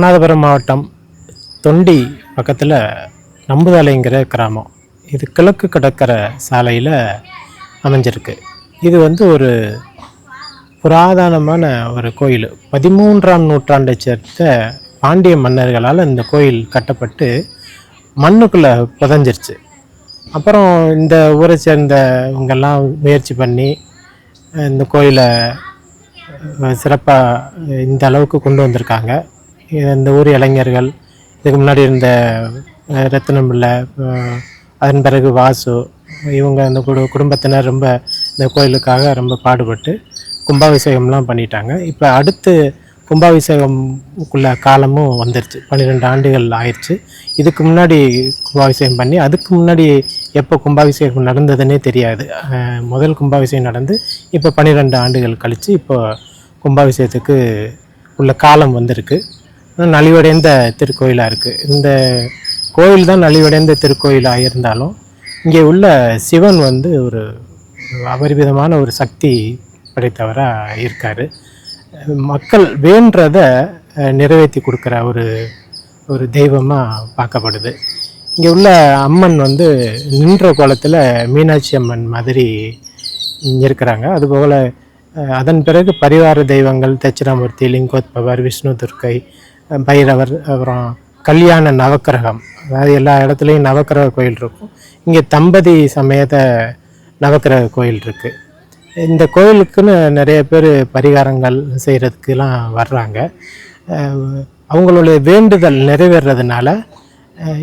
ராமநாதபுரம் மாவட்டம் தொண்டி பக்கத்தில் நம்புதலைங்கிற கிராமம். இது கிழக்கு கடற்கரை சாலையில் அமைஞ்சிருக்கு. இது வந்து ஒரு புராதனமான ஒரு கோயில். பதிமூன்றாம் நூற்றாண்டை சேர்ந்த பாண்டிய மன்னர்களால் இந்த கோயில் கட்டப்பட்டு மண்ணுக்குள்ளே புதஞ்சிருச்சு. அப்புறம் இந்த ஊரை சேர்ந்தவங்கெல்லாம் முயற்சி பண்ணி இந்த கோயிலை சிறப்பாக இந்த அளவுக்கு கொண்டு வந்திருக்காங்க. இந்த ஊர் இளைஞர்கள் இதுக்கு முன்னாடி இருந்த அஹ், ரத்தினம் பிள்ளை அதன் பிறகு வாசு இவங்க அந்த குடு குடும்பத்தினர் ரொம்ப இந்த கோயிலுக்காக ரொம்ப பாடுபட்டு கும்பாபிஷேகம்லாம் பண்ணிட்டாங்க. இப்போ அடுத்து கும்பாபிஷேகம்க்குள்ள காலமும் வந்துருச்சு. பன்னிரெண்டு ஆண்டுகள் ஆயிடுச்சு. இதுக்கு முன்னாடி கும்பாபிஷேகம் பண்ணி அதுக்கு முன்னாடி எப்போ கும்பாபிஷேகம் நடந்ததுன்னே தெரியாது. முதல் கும்பாபிஷேகம் நடந்து இப்போ பன்னிரெண்டு ஆண்டுகள் கழித்து இப்போ கும்பாபிஷேகத்துக்கு உள்ள காலம் வந்திருக்கு. நலிவடைந்த திருக்கோயிலாக இருக்குது இந்த கோயில் தான் நலிவடைந்த திருக்கோயிலாக இருந்தாலும் இங்கே உள்ள சிவன் வந்து ஒரு அபரிவிதமான ஒரு சக்தி படைத்தவராக இருக்கார். மக்கள் வேண்டத நிறைவேற்றி கொடுக்குற ஒரு ஒரு தெய்வமாக பார்க்கப்படுது. இங்கே உள்ள அம்மன் வந்து நின்ற கோலத்தில் மீனாட்சி அம்மன் மாதிரி இருக்கிறாங்க. அதுபோல் அதன் பிறகு பரிவார தெய்வங்கள் தட்சிணாமூர்த்தி லிங்கோத்பவர் விஷ்ணு துர்க்கை பைரவர் அப்புறம் கல்யாண நவக்கிரகம். அதாவது எல்லா இடத்துலையும் நவக்கிரக கோயில் இருக்கும். இங்கே தம்பதி சமேத நவக்கிரக கோயில் இருக்குது இந்த கோயிலுக்குன்னு நிறைய பேர் பரிகாரங்கள் செய்கிறதுக்கெலாம் வர்றாங்க. அவங்களுடைய வேண்டுதல் நிறைவேறதுனால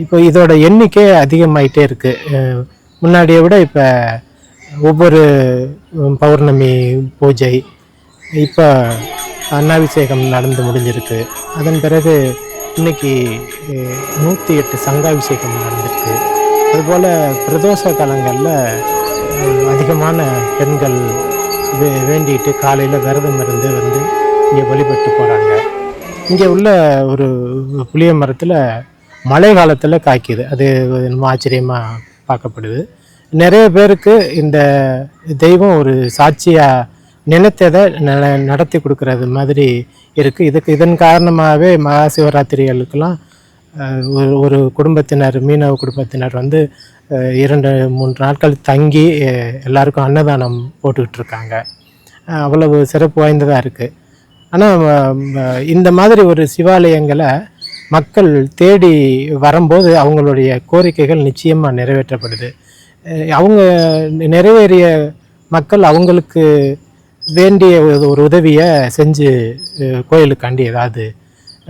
இப்போ இதோட எண்ணிக்கை அதிகமாயிட்டே இருக்குது முன்னாடியை விட இப்போ ஒவ்வொரு பௌர்ணமி பூஜை இப்போ அன்னாபிஷேகம் நடந்து முடிஞ்சிருக்கு. அதன் பிறகு இன்னைக்கு நூற்றி எட்டு சங்காபிஷேகம் நடந்திருக்கு. அதுபோல் பிரதோஷ காலங்களில் அதிகமான பெண்கள் வே வேண்டிட்டு காலையில் விரதம் இருந்து வந்து இங்கே வழிபட்டு போகிறாங்க இங்கே உள்ள ஒரு புளிய மரத்தில் மழை காலத்தில் காய்க்குது. அது ரொம்ப ஆச்சரியமாக பார்க்கப்படுது. நிறைய பேருக்கு இந்த தெய்வம் ஒரு சாட்சியாக நிலத்ததை ந- நடத்தி கொடுக்கறது மாதிரி இருக்குது இதுக்கு இதன் காரணமாகவே மகா சிவராத்திரிகளுக்கெல்லாம் ஒரு ஒரு குடும்பத்தினர் மீனவ குடும்பத்தினர் வந்து இரண்டு மூன்று நாட்கள் தங்கி எல்லாருக்கும் அன்னதானம் போட்டுக்கிட்டு இருக்காங்க அவ்வளவு சிறப்பு வாய்ந்ததாக இருக்குது ஆனால் இந்த மாதிரி ஒரு சிவாலயங்களை மக்கள் தேடி வரும்போது அவங்களுடைய கோரிக்கைகள் நிச்சயமாக நிறைவேற்றப்படுது. அவங்க நிறைவேறிய மக்கள் அவங்களுக்கு வேண்டிய ஒரு- ஒரு உதவியை செஞ்சு கோயிலுக்காண்டி ஏதாவது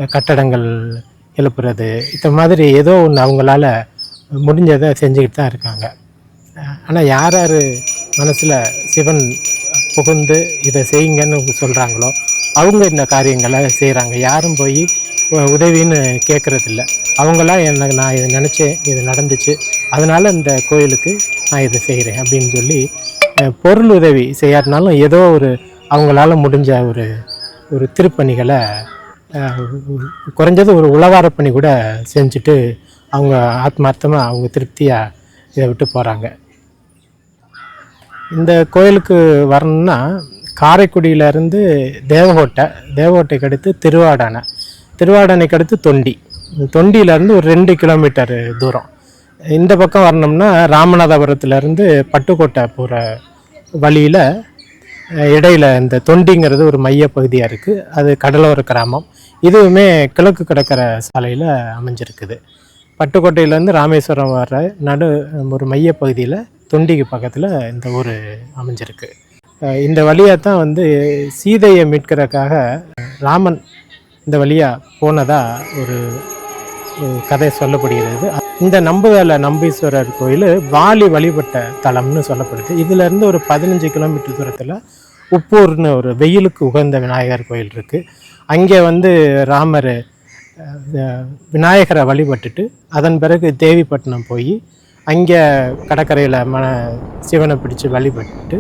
கட்டடங்கள் எழுப்புறது இந்த மாதிரி ஏதோ ஒன்று அவங்களால முடிஞ்சதை செஞ்சுக்கிட்டு தான் இருக்காங்க. ஆனால் யார் யார் மனசில் சிவன் புகுந்து இதை செய்யுங்கன்னு சொல்கிறாங்களோ அவங்க இந்த காரியங்களை செய்கிறாங்க யாரும் போய் உதவின்னு கேட்குறதில்ல அவங்களா எனக்கு நான் இதை நினச்சேன் இது நடந்துச்சு அதனால் இந்த கோயிலுக்கு நான் இதை செய்கிறேன் அப்படின்னு சொல்லி பொருள் உதவி செய்யாட்டினாலும் ஏதோ ஒரு அவங்களால முடிஞ்ச ஒரு ஒரு திருப்பணிகளை குறைஞ்சது ஒரு உளவார பணி கூட செஞ்சுட்டு அவங்க ஆத்மார்த்தமாக அவங்க திருப்தியாக இதை விட்டு போகிறாங்க இந்த கோயிலுக்கு வரணும்னா காரைக்குடியிலேருந்து தேவகோட்டை தேவகோட்டைக்கு அடுத்து திருவாடானை திருவாடானைக்கு அடுத்து தொண்டி. தொண்டியிலேருந்து ஒரு ரெண்டு கிலோமீட்டர் தூரம். இந்த பக்கம் வரணும்னா ராமநாதபுரத்துலேருந்து பட்டுக்கோட்டை போகிற வழியில் இடையில இந்த தொண்டிங்கிறது ஒரு மைய பகுதியாக இருக்குது அது கடலோர கிராமம். இதுவுமே கிழக்கு கடற்கரை சாலையில் அமைஞ்சிருக்குது. பட்டுக்கோட்டையிலேருந்து ராமேஸ்வரம் வர நடு ஒரு மைய பகுதியில் தொண்டிக்கு பக்கத்தில் இந்த ஊர் அமைஞ்சிருக்கு. இந்த வழியாக தான் வந்து சீதையை மீட்கிறதுக்காக ராமன் இந்த வழியாக போனதாக ஒரு ஒரு கதை சொல்லப்படுகிறது. இந்த நம்புதல நம்பீஸ்வரர் கோயில் வாலி வழிபட்ட தலம்னு சொல்லப்படுது. இதுலேருந்து ஒரு பதினஞ்சு கிலோமீட்டர் தூரத்தில் உப்பூர்னு ஒரு வெயிலுக்கு உகந்த விநாயகர் கோயில் இருக்குது அங்கே வந்து ராமர் விநாயகரை வழிபட்டுட்டு அதன் பிறகு தேவிப்பட்டினம் போய் அங்கே கடற்கரையில் மன சிவனை பிடிச்சு வழிபட்டு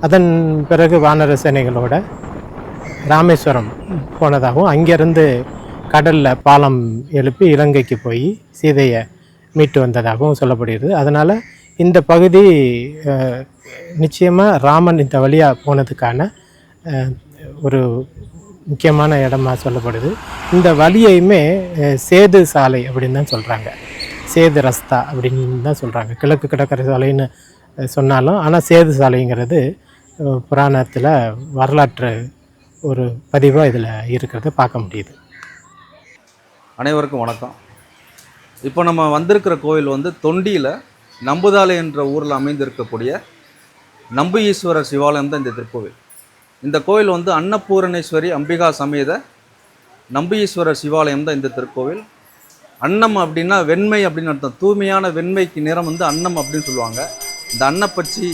அதன் பிறகு வானர சேனைகளோட ராமேஸ்வரம் போனதாகவும் அங்கேருந்து கடலில் பாலம் எழுப்பி இலங்கைக்கு போய் சீதையை மீட்டு வந்ததாகவும் சொல்லப்படுகிறது. அதனால் இந்த பகுதி நிச்சயமாக ராமன் இந்த வழியாக போனதுக்கான ஒரு முக்கியமான இடமா சொல்லப்படுது. இந்த வழியையுமே சேது சாலை அப்படின்னு தான் சொல்கிறாங்க சேது ரஸ்தா அப்படின்னு தான் சொல்கிறாங்க கிழக்கு கடற்கரை சாலைன்னு சொன்னாலும் ஆனால் சேது சாலைங்கிறது புராணத்தில் வரலாற்று ஒரு பதிவாக இதில் இருக்கிறத பார்க்க முடியுது. அனைவருக்கும் வணக்கம். இப்போ நம்ம வந்திருக்கிற கோவில் வந்து தொண்டியில் நம்புதாலை என்ற ஊரில் அமைந்திருக்கக்கூடிய நம்பு ஈஸ்வரர் சிவாலயம் தான் இந்த திருக்கோவில். இந்த கோவில் வந்து அன்னபூரணேஸ்வரி அம்பிகா சமேத நம்பு ஈஸ்வரர் சிவாலயம் தான் இந்த திருக்கோவில். அன்னம் அப்படின்னா வெண்மை அப்படின்னு அர்த்தம். தூய்மையான வெண்மைக்கு நிறம் வந்து அன்னம் அப்படின்னு சொல்லுவாங்க. இந்த அன்னப்பச்சி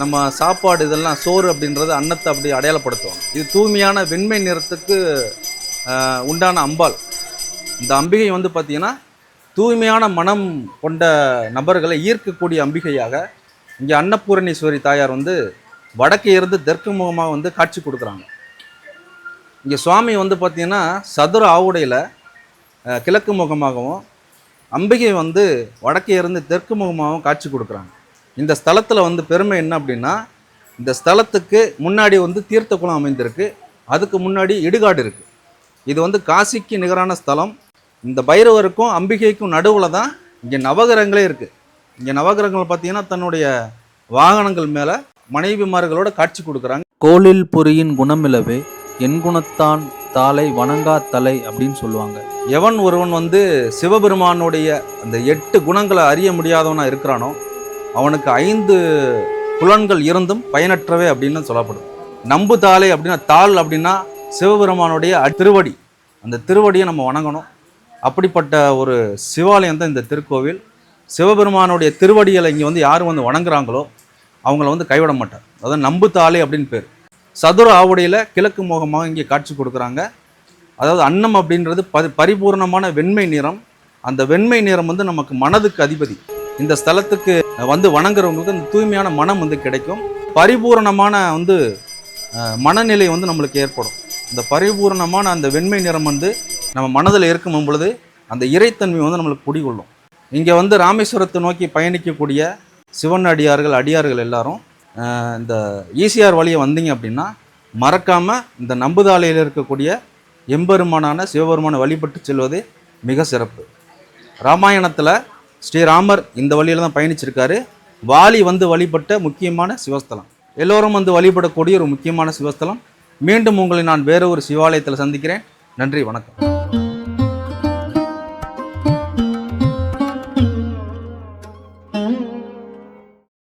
நம்ம சாப்பாடு இதெல்லாம் சோறு அப்படின்றது அன்னத்தை அப்படி அடையாளப்படுத்துவாங்க. இது தூய்மையான வெண்மை நிறத்துக்கு உண்டான அம்பாள். இந்த அம்பிகை வந்து பார்த்திங்கன்னா தூய்மையான மனம் கொண்ட நபர்களை ஈர்க்கக்கூடிய அம்பிகையாக இங்கே அன்னபூரணீஸ்வரி தாயார் வந்து வடக்கே இருந்து தெற்கு முகமாக வந்து காட்சி கொடுக்குறாங்க. இங்கே சுவாமி வந்து பார்த்திங்கன்னா சதுர ஆவுடையில் கிழக்கு முகமாகவும் அம்பிகை வந்து வடக்கே இருந்து தெற்கு முகமாகவும் காட்சி கொடுக்குறாங்க. இந்த ஸ்தலத்தில் வந்து பெருமை என்ன அப்படின்னா இந்த ஸ்தலத்துக்கு முன்னாடி வந்து தீர்த்த குளம் அமைந்திருக்கு அதுக்கு முன்னாடி இடுகாடு இருக்குது இது வந்து காசிக்கு நிகரான ஸ்தலம் இந்த பைரவருக்கும் அம்பிகைக்கும் நடுவில் தான் இங்கே நவகிரகங்களே இருக்குது இங்கே நவகிரகங்கள் பார்த்தீங்கன்னா தன்னுடைய வாகனங்கள் மேலே மனைவிமார்களோட காட்சி கொடுக்குறாங்க. கோலில் பொறியின் குணமிலவே என் குணத்தான் தாளை வணங்கா தலை அப்படின்னு சொல்லுவாங்க. எவன் ஒருவன் வந்து சிவபெருமானுடைய அந்த எட்டு குணங்களை அறிய முடியாதவனா இருக்கிறானோ அவனுக்கு ஐந்து புலன்கள் இருந்தும் பயனற்றவை அப்படின்னு சொல்லப்படும். நம்பு தாளை அப்படின்னா தாள் அப்படின்னா சிவபெருமானுடைய திருவடி. அந்த திருவடியை நம்ம வணங்கணும். அப்படிப்பட்ட ஒரு சிவாலயம் தான் இந்த திருக்கோவில். சிவபெருமானுடைய திருவடிகளை இங்கே வந்து யார் வந்து வணங்குறாங்களோ அவங்கள வந்து கைவிட மாட்டார். அதாவது நம்புத்தாளே அப்படின்னு பேர். சதுர ஆவுடையில் கிழக்கு முகமாக இங்கே காட்சி கொடுக்குறாங்க. அதாவது அன்னம் அப்படின்றது பரி பரிபூர்ணமான வெண்மை நிறம். அந்த வெண்மை நிறம் வந்து நமக்கு மனதுக்கு அதிபதி. இந்த ஸ்தலத்துக்கு வந்து வணங்குறவங்களுக்கு அந்த தூய்மையான மனம் வந்து கிடைக்கும். பரிபூரணமான வந்து மனநிலை வந்து நம்மளுக்கு ஏற்படும். இந்த பரிபூரணமான அந்த வெண்மை நிறம் வந்து நம்ம மனதில் இருக்கும் பொழுது அந்த இறைத்தன்மை வந்து நம்மளுக்கு குடிகொள்ளும். இங்கே வந்து ராமேஸ்வரத்தை நோக்கி பயணிக்கக்கூடிய சிவன் அடியார்கள் அடியார்கள் எல்லாரும் இந்த ஈசிஆர் வழியை வந்தீங்க அப்படின்னா மறக்காமல் இந்த நம்புதாலையில் இருக்கக்கூடிய எம்பெருமானான சிவபெருமானை வழிபட்டு செல்வது மிக சிறப்பு. ராமாயணத்தில் ஸ்ரீராமர் இந்த வழியில் தான் பயணிச்சிருக்காரு. வாலி வந்து வழிபட்ட முக்கியமான சிவஸ்தலம். எல்லோரும் வந்து வழிபடக்கூடிய ஒரு முக்கியமான சிவஸ்தலம். மீண்டும் உங்களை நான் வேற ஒரு சிவாலயத்தில் சந்திக்கிறேன். நன்றி வணக்கம்.